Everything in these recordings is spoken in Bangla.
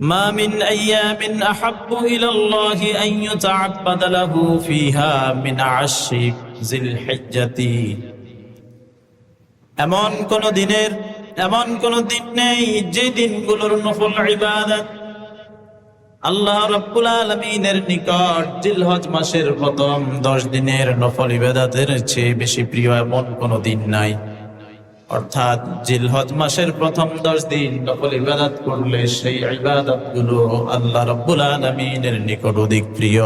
ما من أيام أحب إلى الله أن يتعبد له فيها من عشر ذي الحجة এমন কোন দিনের এমন কোন দিন নেই যে দিনগুলোর নফল ইবাদত আল্লাহ রব্বুল আলমিনের নিকট জিলহজ মাসের প্রথম দশ দিনের নফল ইবাদতের চেয়ে বেশি প্রিয় এমন কোন দিন নাই অর্থাৎ জিলহজ মাসের প্রথম দশ দিন নফল ইবাদত করলে সেই ইবাদতগুলো আল্লাহ রব্বুল আলমিনের নিকট অধিক প্রিয়।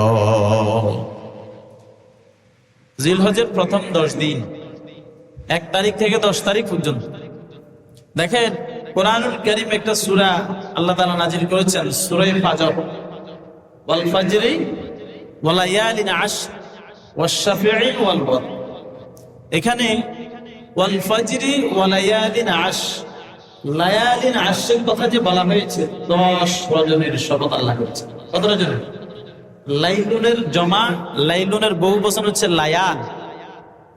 জিলহজের প্রথম দশ দিন এক তারিখ থেকে দশ তারিখ পর্যন্ত। দেখেন, কোরআনুল করিম একটা সুরা আল্লাহ তালা নাজির করেছেন সুরাই ফাজর। ওয়াল ফাজরি ওয়ালা ইয়ালিন আশ ওয়াল এখানে ওয়াল ফাজরি ওয়ালা আশ লায়ালিন আশের কথা যে বলা হয়েছে, দশ রজনের শপথ আল্লাহ করেছে কত রজনের? লাইলুনের জমা, লাইলুনের বহু বছর হচ্ছে লায়াল।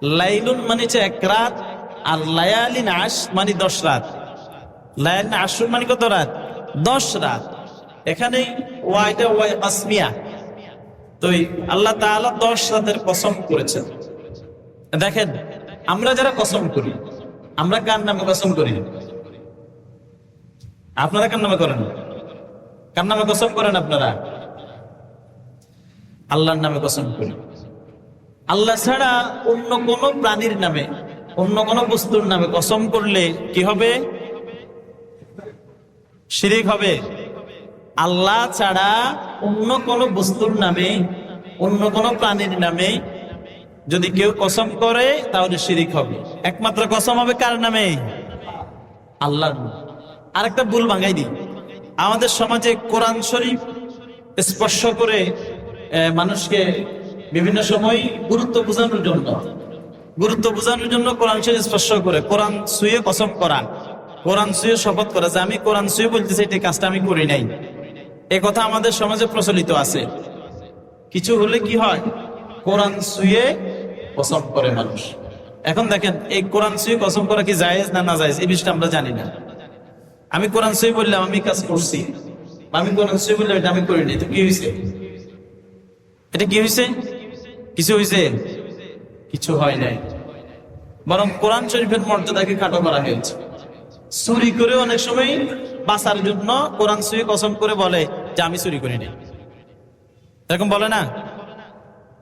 লাইলুন মানে হচ্ছে এক রাত, আর লায়ালিন আশ মানে দশ রাত। লায়ালিন আশুর মানে কত রাত? দশ রাত। এখানে ওয়াইটা ওয়াই আসমিয়া। তো আল্লাহ তাআলা দশ রাতের কসম করেছেন। দেখেন আমরা যারা কসম করি, আমরা কার নামে কসম করি? আপনারা কার নামে করেন? কার নামে কসম করেন আপনারা? আল্লাহর নামে কসম করি। আল্লাহ ছাড়া অন্য কোন প্রাণীর নামে, অন্য কোন বস্তুর নামে কসম করলে কি হবে? শিরিক হবে। আল্লাহ ছাড়া অন্য কোন বস্তুর নামে, অন্য কোন প্রাণীর নামে যদি কেউ কসম করে, তাহলে শিরিক হবে। একমাত্র কসম হবে কার নামে? আল্লাহর নামে। আরেকটা ভুল ভাঙাই দিই। আমাদের সমাজে কোরআন শরীফ স্পর্শ করে মানুষকে বিভিন্ন সময় গুরুত্ব বোঝানোর জন্য, গুরুত্ব বোঝানোর জন্য কোরআন শরীফ স্পর্শ করে। কোরআন শুয়ে কসম করা, কোরআন শুয়ে শপথ করা, যে আমি কোরআন সুয়ে বলতেছি, এই কাজটা আমি করি নাই। এ কথা আমাদের সমাজে প্রচলিত আছে। কিছু হলে কি হয়? কোরআন সুয়ে কসম করে মানুষ। এখন দেখেন, এই কোরআন সুয়ে কসম করা কি জায়েজ না না জায়েজ, এই বিষয়টা আমরা জানি না। আমি কোরআন সুয়ে বললাম, আমি কাজ করছি। আমি কোরআন সুয়ে বললাম, এটা আমি করিনি, তো কি হয়েছে এটা কি হয়েছে কিছু হয়েছে কিছু হয় নাই। বরং কোরআন শরীফের মর্যাদাকে খাটো করা হয়েছে। চুরি করে অনেক সময় বাঁচার জন্য কোরআন সুয়ে কসম করে বলে যে আমি চুরি করিনি। এরকম বলে না?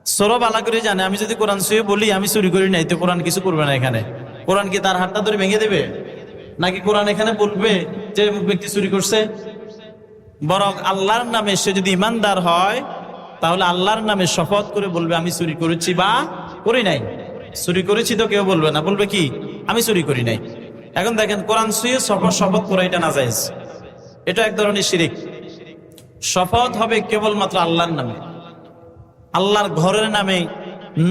সরব আলা করে জানে, আমি যদি কোরআন শুয়ে বলি, আমি চুরি করি নাই, তো কোরআন কিছু করবে না এখানে। কোরআন কি তার হাতটা ধরে ভেঙে দেবে? নাকি কোরআন এখানে বলবে যে ব্যক্তি চুরি করছে? বরং আল্লাহর নামে সে যদি ইমানদার হয়, তাহলে আল্লাহর নামে শপথ করে বলবে, আমি চুরি করেছি বা করি নাই। চুরি করেছি তো কেউ বলবে না, বলবে কি? আমি চুরি করি নাই। এখন দেখেন, কোরআন শুয়ে শপথ শপথ করা এটা না এটা এক ধরনের শিরিক। শপথ হবে কেবলমাত্র আল্লাহর নামে। আল্লাহর ঘরের নামে,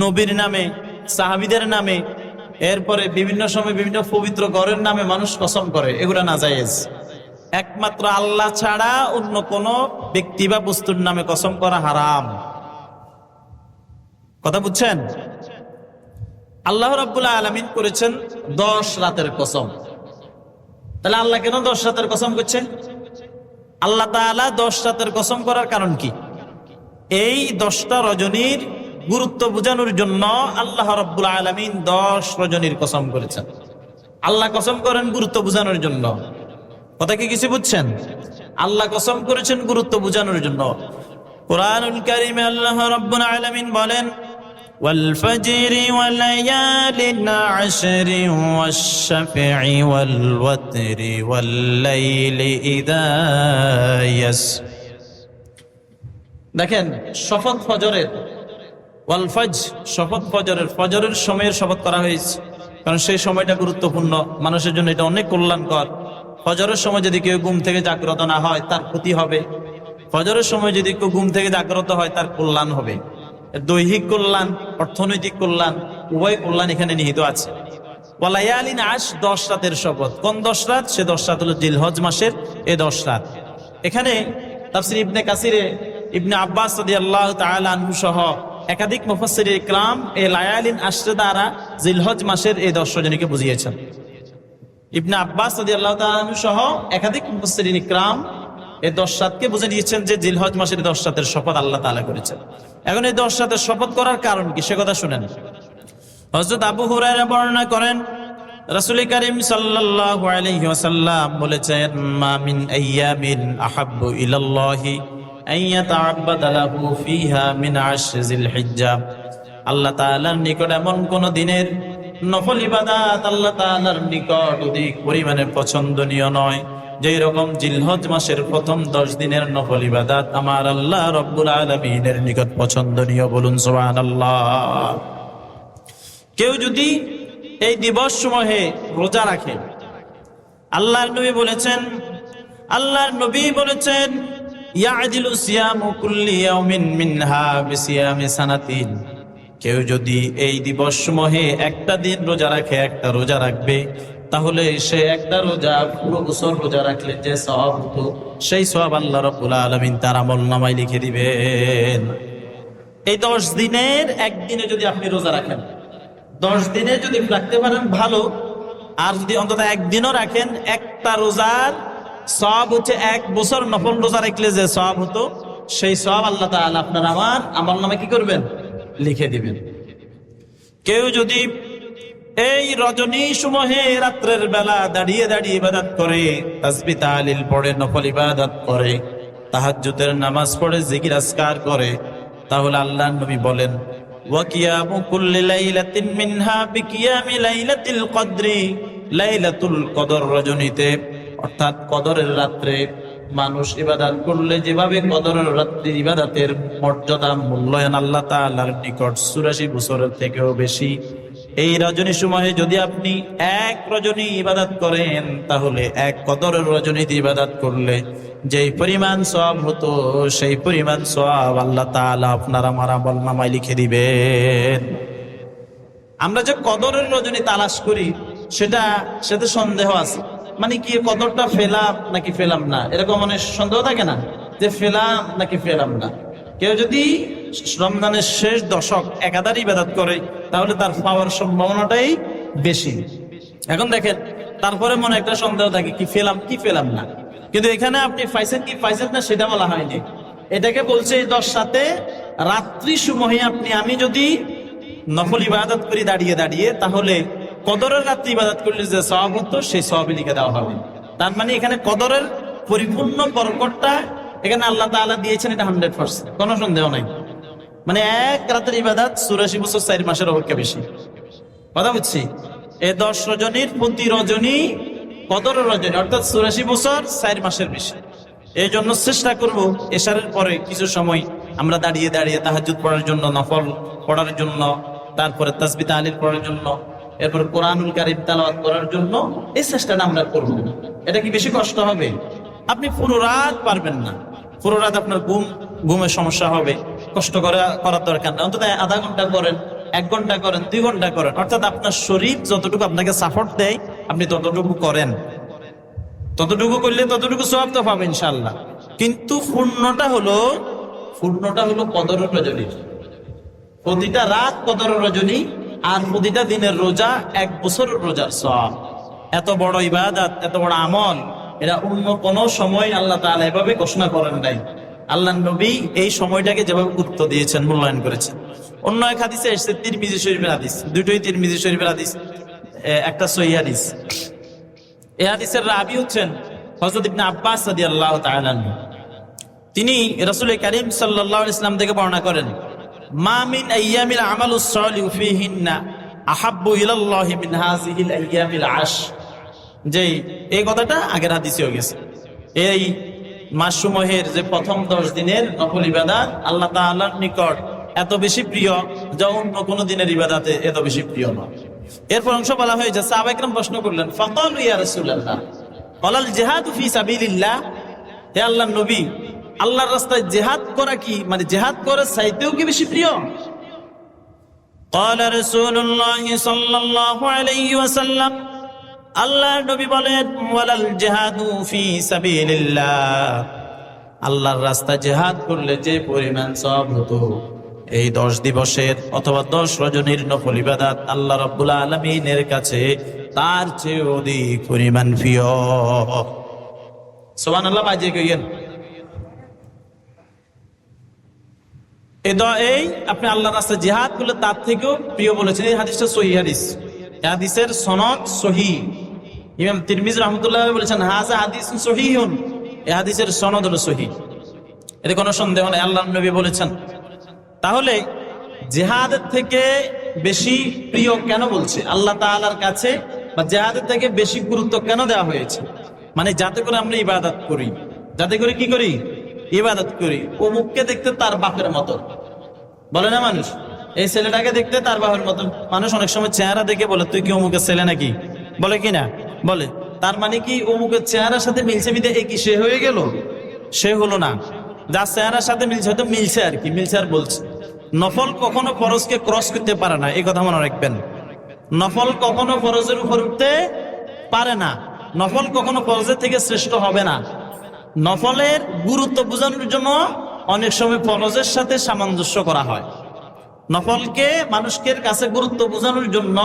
নবীর নামে, সাহাবিদের নামে, এরপরে বিভিন্ন সময় বিভিন্ন পবিত্র ঘরের নামে মানুষ কসম করে, এগুলো না জায়েজ একমাত্র আল্লাহ ছাড়া অন্য কোন ব্যক্তি বা বস্তুর নামে কসম করা হারাম। কথা বুঝছেন? আল্লাহ রাব্বুল্লাহ আলমিন করেছেন দশ রাতের কসম। তাহলে আল্লাহ কেন দশ রাতের কসম করছেন? আল্লাহ তাআলা দশ রাতের কসম করার কারণ কি? এই দশটা রজনীর গুরুত্ব বোঝানোর জন্য আল্লাহ রব্বুল আলমিন দশ রজনীর কসম করেছেন আল্লাহ কসম করেন গুরুত্ব বোঝানোর জন্য কথা কি কিছু বুঝছেন আল্লাহ কসম করেছেন গুরুত্ব বোঝানোর জন্য কোরআনুল কারিমে আল্লাহ রব্বুল আলমিন বলেন والفجر وليال عشر والشفع والوتر والليل إذا يسر দেখেন, শপথ ফজরের, ওয়াল ফজ শপথ ফজরের ফজরের সময়ের শপথ করা হয়েছে। কারণ সেই সময়টা গুরুত্বপূর্ণ, মানুষের জন্য এটা অনেক কল্যাণকর। ফজরের সময় যদি কেউ ঘুম থেকে জাগ্রত না হয়, তার ক্ষতি হবে। ফজরের সময় যদি কেউ ঘুম থেকে জাগ্রত হয়, তার কল্যাণ হবে। দৈহিক কল্যাণ, অর্থনৈতিক কল্যাণ, উভয় কল্যাণ এখানে নিহিত আছে। ওয়ালায়ালিন আশ, দশ রাতের শপথ। কোন দশ রাত? সে দশ রাত হলো জিলহজ মাসের, এ দশ রাত। এখানে তাফসির ইবনে কাসিরে ইবনে আব্বাস রাদিয়াল্লাহু তাআলা আনহু সহ একাধিক মুফাসসির ইকরাম এ লায়ালিন আশরে দ্বারা জিলহজ মাসের এই দশ রজনীকে বুঝিয়েছেন। ইবনে আব্বাস রাদিয়াল্লাহু তাআলা আনহু সহ একাধিক মুফাসসিরিন ইকরাম এই দশ সাতকে বুঝে নিয়েছেন যে জিলহজ মাসের দশ সাতের শপথ আল্লাহ তাআলা করেছেন। এখন এই দশ সাতের শপথ করার কারণ কি? সে কথা শুনেন। হযরত আবু হুরায়রা বর্ণনা করেন, রাসূল করিম সাল্লাল্লাহু আলাইহি ওয়াসাল্লাম বলেছেন, মা মিন আইয়ামিন আহাব্বু ইলাল্লাহি আল্লাহ তাআলার নিকট এমন কোন দিনের নফল ইবাদত আল্লাহ তাআলার নিকট অধিক পরিমাণে পছন্দনীয় নয় যেই রকম জিলহজ মাসের প্রথম দশ দিনের নফল ইবাদত আমার আল্লাহ রব্বুল আলমিনের নিকট পছন্দনীয় বলুন সুবহানাল্লাহ। কেউ যদি এই দিবস সমূহে রোজা রাখে, আল্লাহর নবী বলেছেন, আল্লাহর নবী বলেছেন ইয়াজিলু সিয়ামু কুল্লি ইয়াউমিন মিনহা বিসিয়ামি সানাতিন। কেউ যদি এই দিবস সমূহে একটা দিন রোজা রাখে, একটা রোজা রাখবে, তাহলে সে একটা রোজা, পুরো বছর রোজা রাখলে যে সব হতো, সেই সব আল্লাহ রব্বুল আলামিন তার আমল নামায় লিখে দিবেন। এই দশ দিনের একদিনে যদি আপনি রোজা রাখেন, দশ দিনে যদি রাখতে পারেন ভালো, আর যদি অন্তত একদিনও রাখেন, একটা রোজার সব হচ্ছে এক বছর নফল রোজা রাখলে যে সব হতো, সেই সব আল্লাহ তাআলা আপনার আমার আমার নামে কি করবেন? লিখে দিবেন। কেউ যদি এই রজনী সমূহে রাত্রের বেলা দাঁড়িয়ে দাঁড়িয়ে ইবাদত করে, তাসবি তালিল পড়ে, নফল ইবাদত করে, তাহাজ্জুদের নামাজ পড়ে, জিকির আসকার করে, তাহলে আল্লাহ নবী বলেন মিনহা বিকিয়ামি লাইলাতুল কদর রজনীতে অর্থাৎ কদরের রাত্রে মানুষ ইবাদত করলে যেভাবে কদরের রাত্রি ইবাদাতের মর্যাদা মূল্যায়ন আল্লাহ তাআলার নিকট চুরাশি বছরের থেকেও বেশি। এই রজনী সময়ে যদি আপনি এক রজনী ইবাদত করেন, তাহলে এক কদরের রজনীতে ইবাদাত করলে যেই পরিমাণ সব হতো, সেই পরিমাণ সব আল্লাহ তাআলা আপনার আমার আমল নামায় লিখে দিবেন। আমরা যে কদরের রজনী তালাশ করি, সেটা সেটা সন্দেহ আছে। মানে কি কদরটা ফেলাম নাকি ফেলাম না? এরকম মানে সন্দেহ থাকে না যে ফেলাম নাকি ফেলাম না। কেউ যদি রমজানের শেষ দশক একাধারে ইবাদত করে, তাহলে তার পাওয়ার সম্ভাবনাটাই বেশি। এখন দেখেন, তারপরে মনে একটা সন্দেহ থাকে কি ফেলাম কি ফেলাম না। কিন্তু এখানে আপনি পাইছেন কি পাইছেন না সেটা বলা হয়নি। এটাকে বলছে এই দশ সাথে রাত্রি সময়ে আপনি, আমি যদি নফল ইবাদত করি দাঁড়িয়ে দাঁড়িয়ে, তাহলে কদরের রাত্রি ইবাদত করলে যে সব হতো, সেই সবই লিখে দেওয়া হবে। তার মানে এখানে কদরের পরিপূর্ণ বরকটটা এখানে আল্লাহ তাআলা দিয়েছেন, এটা হান্ড্রেড পার্সেন্ট। কোনো সন্দেহ নাই। মানে এক রাতের ইবাদত চুরাশি বছর চার মাসের অপেক্ষা বেশি। কথা বুঝছি? এ দশ রজনীর প্রতি রজনী কদর রজনী, অর্থাৎ চুরাশি বছর চার মাসের বেশি। এই জন্য চেষ্টা করব এশারের পরে কিছু সময় আমরা দাঁড়িয়ে দাঁড়িয়ে তাহাজুদ পড়ার জন্য, নফল পড়ার জন্য, তারপরে তাসবি তালিল পড়ার জন্য এরপর কোরআনুল কারিম তালাওয়াত করার জন্য এই চেষ্টাটা আমরা করব। এটা কি বেশি কষ্ট হবে? আপনি পুরো রাত পারবেন না। পুরো রাত আপনার ঘুম, ঘুমের সমস্যা হবে। কষ্ট করে, করার দরকার না অন্তত আধা ঘণ্টা করেন, এক ঘণ্টা করেন, দুই ঘণ্টা করেন। অর্থাৎ আপনার শরীর যতটুকু আপনাকে সাপোর্ট দেয়, আপনি ততটুকু করেন। ততটুকু করলে ততটুকু সব তো পাবেন ইনশাল্লাহ কিন্তু পূর্ণটা হলো পূর্ণটা হলো কদর রজনী। প্রতিটা রাত কদর রজনী আর প্রতিটা দিনের রোজা এক বছর রোজার সব এত বড় ইবাদত, এত বড় আমল এরা অন্য কোন সময় আল্লাহ তাআলা এভাবে ঘোষণা করেন নাই। আল্লাহ নবী এই সময়টাকে যেভাবে গুরুত্ব দিয়েছেন, মূল্যায়ন করেছেন। অন্য এক হাদিসে এসেছে, তিরমিজি শরীফের হাদিস। দুটোই তিরমিজি শরীফের হাদিস একটা সহি হাদিস। এই হাদিসের রাবি হচ্ছেন হযরত ইবনে আব্বাস তাআলা আনহু। তিনি রাসূল করিম আলাইহি ইসলাম থেকে বর্ণনা করেন মা মিন আইয়ামিল আমালুস সালিহু ফীহিন্না আহাব্বু ইলাল্লাহি মিন হাযিহিল আইয়ামিল আশ যে এই কথাটা আগের হাদিসে হয়ে গেছে। এই মাস সমূহের যে প্রথম দশ দিনের নফল ইবাদত আল্লাহ তাআলার নিকট এত বেশি প্রিয় যা অন্য কোনো দিনের ইবাদাতে এত বেশি প্রিয় নয়। এরপর অংশ বলা হয়েছে সাহাবাইকরাম প্রশ্ন করলেন, ফাকালু ইয়া রাসূলুল্লাহ? ওয়ালাল জিহাদু ফি সাবিলিল্লাহ? হে আল্লাহর নবী আল্লাহর রাস্তায় জেহাদ করা কি মানে জেহাদ করার চাইতেও কি বেশি প্রিয় قال رسول الله صلى الله عليه وسلم আল্লাহর নবী বলেন ওয়ালাল জিহাদু ফি সাবিলিল্লাহ আল্লাহর রাস্তায় জেহাদ করলে যে পরিমাণ সব হতো এই দশ দিবসের অথবা দশ রজনীর নফল ইবাদাত আল্লাহ রাব্বুল আলামিনের কাছে তার চেয়ে অধিক পরিমাণ প্রিয় সুবহানাল্লাহ বাজিয়ে কইয়েন দ- এই আপনি আল্লাহ রাস্তায় জিহাদ করলে তার থেকেও প্রিয় বলেছেন। এই হাদিসটা সহি হাদিস। হাদিসের সনদ সহি। ইমাম তিরমিজ রহমতুল্লাহ বলেছেন হাজা হাদিস সহিহুন। এই হাদিসের সনদ হলো সহি। এতে কোনো সন্দেহ নেই আল্লাহ নবী বলেছেন। তাহলে জেহাদের থেকে বেশি প্রিয় কেন বলছে? আল্লাহ তাআলার কাছে বা জেহাদের থেকে বেশি গুরুত্ব কেন দেওয়া হয়েছে? মানে যাতে করে আমরা ইবাদত করি। যাতে করে কি করি? ইবাদত করি। অমুককে দেখতে তার বাপের মতো। বলে না মানুষ? এই ছেলেটাকে দেখতে তার বাপের মতো। মানুষ অনেক সময় চেহারা দেখে বলে, তুই কি অমুকের ছেলে নাকি? বলে কি না? বলে, তার মানে কি অমুকের চেহারার সাথে মিলছে মিলে এ কি সে হয়ে গেল? সে হলো না। যার চেহারার সাথে মিলছে হয়তো মিলছে আর কি, মিলছে আর বলছে। নফল কখনো ফরজকে ক্রস করতে পারে না এই কথা মনে রাখবেন। নফল কখনো ফরজের উপর উঠতে পারে না। নফল কখনো ফরজের থেকে শ্রেষ্ঠ হবে না। নফলের গুরুত্ব বোঝানোর জন্য অনেক সময় ফরজের সাথে সামঞ্জস্য করা হয়। নফলকে মানুষকে কাছে গুরুত্ব বোঝানোর জন্য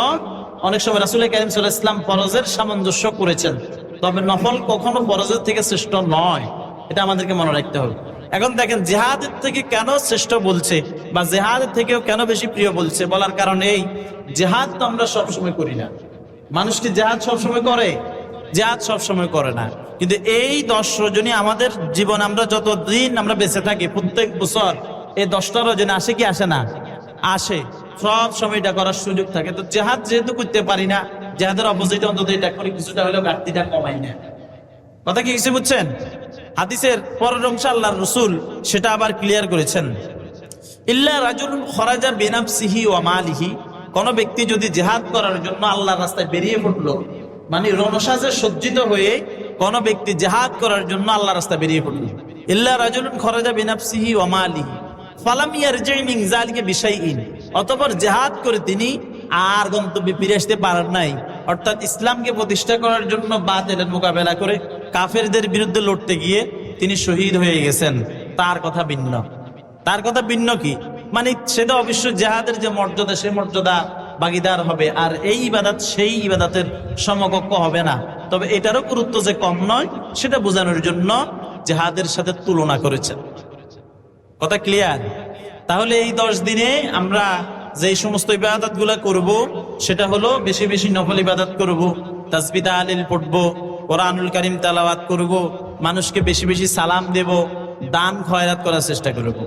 অনেক সময় রাসুল করিম সাল্লাহ ইসলাম ফরজের সামঞ্জস্য করেছেন। তবে নফল কখনো ফরজের থেকে শ্রেষ্ঠ নয়, এটা আমাদেরকে মনে রাখতে হবে। এখন দেখেন, জেহাদের থেকে কেন শ্রেষ্ঠ বলছে বা জেহাদের থেকেও কেন বেশি প্রিয় বলছে বলার কারণ এই, জেহাদ তো আমরা সবসময় করি না। মানুষ কি জেহাদ সবসময় করে? জেহাদ সবসময় করে না। কিন্তু এই দশ রজনী আমাদের জীবন আমরা যত দিন আমরা বেঁচে থাকি, প্রত্যেক বছর এই দশটা রজনী আসে কি আসে না? আসে। সব সময় এটা করার সুযোগ থাকে। তো জেহাদ যেহেতু করতে পারি না, জেহাদের অপোজিট অন্তত এটা করে কিছুটা হলেও ঘাটতিটা কমাই না কথা কি কিছু বুঝছেন? হাদিসের পরের অংশ আল্লাহর রসুল সেটা আবার ক্লিয়ার করেছেন। ইল্লা রাজুল খরাজা বেনাফসিহি ওয়া মালিহি, কোন ব্যক্তি যদি জেহাদ করার জন্য আল্লাহর রাস্তায় বেরিয়ে পড়ল মানে রণসাজে সজ্জিত হয়ে কোন ব্যক্তি জেহাদ করার জন্য আল্লাহ রাস্তা বেরিয়ে পড়ল। ইল্লা রাজুল খরাজা বেনাফসিহি ওয়া মালিহি। ফালাম ইয়ারজি মিন যালিকা বিশাইইন। অতঃপর জেহাদ করে তিনি আর গন্তব্যে ফিরে আসতে পারেন নাই। অর্থাৎ ইসলামকে প্রতিষ্ঠা করার জন্য বাতিলের মোকাবেলা করে কাফেরদের বিরুদ্ধে লড়তে গিয়ে তিনি শহীদ হয়ে গেছেন। তার কথা ভিন্ন। তার কথা ভিন্ন কি? মানে সেটা অবশ্য জেহাদের যে মর্যাদা সেই মর্যাদা বাগিদার হবে। আর এই ইবাদাত সেই ইবাদাতের সমকক্ষ হবে না। তবে এটারও গুরুত্ব যে কম নয়, সেটা বোঝানোর জন্য জেহাদের সাথে তুলনা করেছেন কথা ক্লিয়ার তাহলে এই দশ দিনে আমরা যে সমস্ত ইবাদতগুলা করব, সেটা হলো বেশি বেশি নফল ইবাদত করব তাসবিতা আলিল পড়ব, কোরআনুল কারিম তালাওয়াত করব, মানুষকে বেশি বেশি সালাম দেব, দান খয়রাত করার চেষ্টা করব।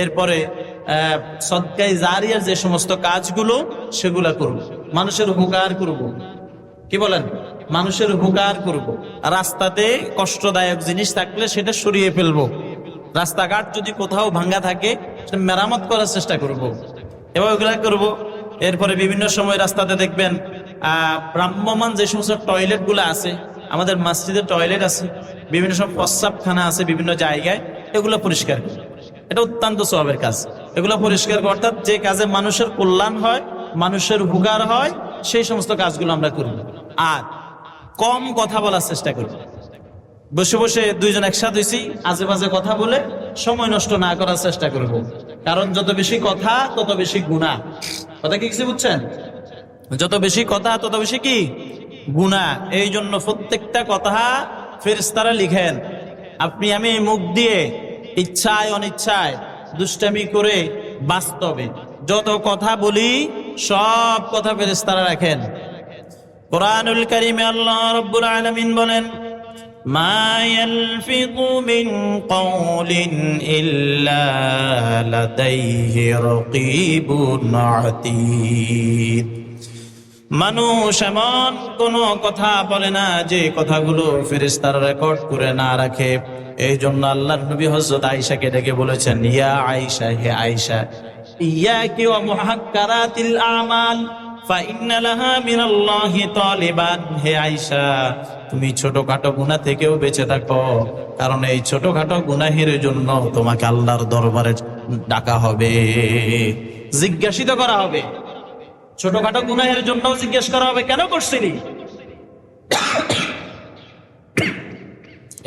এরপরে আহ, সদকাই জারিয়ার যে সমস্ত কাজগুলো সেগুলা করব। মানুষের উপকার করব। কি বলেন? মানুষের উপকার করব। রাস্তাতে কষ্টদায়ক জিনিস থাকলে সেটা সরিয়ে ফেলব। রাস্তাঘাট যদি কোথাও ভাঙ্গা থাকে সেটা মেরামত করার চেষ্টা করব। এবার ওগুলা করব। এরপরে বিভিন্ন সময় রাস্তাতে দেখবেন ভ্রাম্যমান যে সমস্ত টয়লেটগুলো আছে আমাদের মসজিদে টয়লেট আছে বিভিন্ন সব প্রস্রাবখানা আছে বিভিন্ন জায়গায় এগুলো পরিষ্কার। এটা অত্যন্ত স্বভাবের কাজ। এগুলো পরিষ্কার অর্থাৎ যে কাজে মানুষের কল্যাণ হয়, মানুষের উপকার হয়, সেই সমস্ত কাজগুলো আমরা করি। আর কম কথা বলার চেষ্টা করব বসে বসে দুইজন একসাথে হয়েছি আজে বাজে কথা বলে সময় নষ্ট না করার চেষ্টা করব। কারণ যত বেশি কথা, তত বেশি গুণা। কথা কি কিছু বুঝছেন? যত বেশি কথা, তত বেশি কি? গুণা। এই জন্য প্রত্যেকটা কথা ফেরেশতারা লিখেন। আপনি আমি মুখ দিয়ে ইচ্ছায়, অনিচ্ছায় দুষ্টামি করে বাস্তবে। যত কথা বলি, সব কথা ফেরেশতারা রাখেন। কোরআনুল কারিমে আল্লাহ রব্বুল আলামিন বলেন মিন মানুষ এমন কোন কথা বলে না যে কথাগুলো ফেরেশতারা রেকর্ড করে না রাখে। এই জন্য আল্লাহ নবী হজরত আয়সাকে ডেকে বলেছেন, ইয়া আয়সা হে আয়সা ইয়া কি মুহাক্কারাতিল আমাল হে আয়সা তুমি ছোটখাটো গুণা থেকেও বেঁচে থাকো, কারণ এই ছোটখাটো গুনাহের জন্য তোমাকে আল্লাহর দরবারে ডাকা হবে, জিজ্ঞাসিত করা হবে। ছোটখাটো গুনাহের জন্য জিজ্ঞেস করা হবে, কেন করছিলি?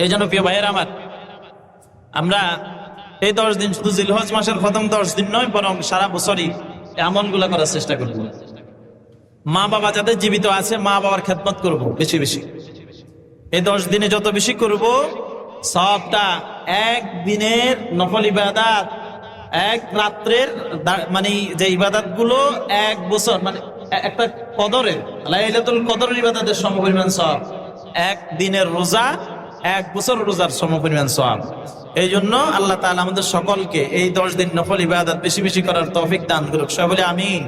এই জন্য প্রিয় ভাইয়ের আমার। আমরা এই দশ দিন শুধু জিলহজ মাসের প্রথম দশ দিন নয়, বরং সারা বছরই এমনগুলা করার চেষ্টা করব। মা বাবা যাদের জীবিত আছে, মা বাবার খেদমত করব বেশি বেশি। এই দশ দিনে যত বেশি করব, সবটা এক দিনের নফল ইবাদাত, এক রাত্রের মানে যে ইবাদতগুলো এক বছর মানে একটা কদরের কদরের ইবাদতের সমপরিমাণ সব। এক দিনের রোজা এক বছর রোজার সমপরিমাণ সব এই জন্য আল্লাহ তালা আমাদের সকলকে এই দশ দিন নফল ইবাদত বেশি বেশি করার তফিক দান করুক। সবাই বলে আমিন।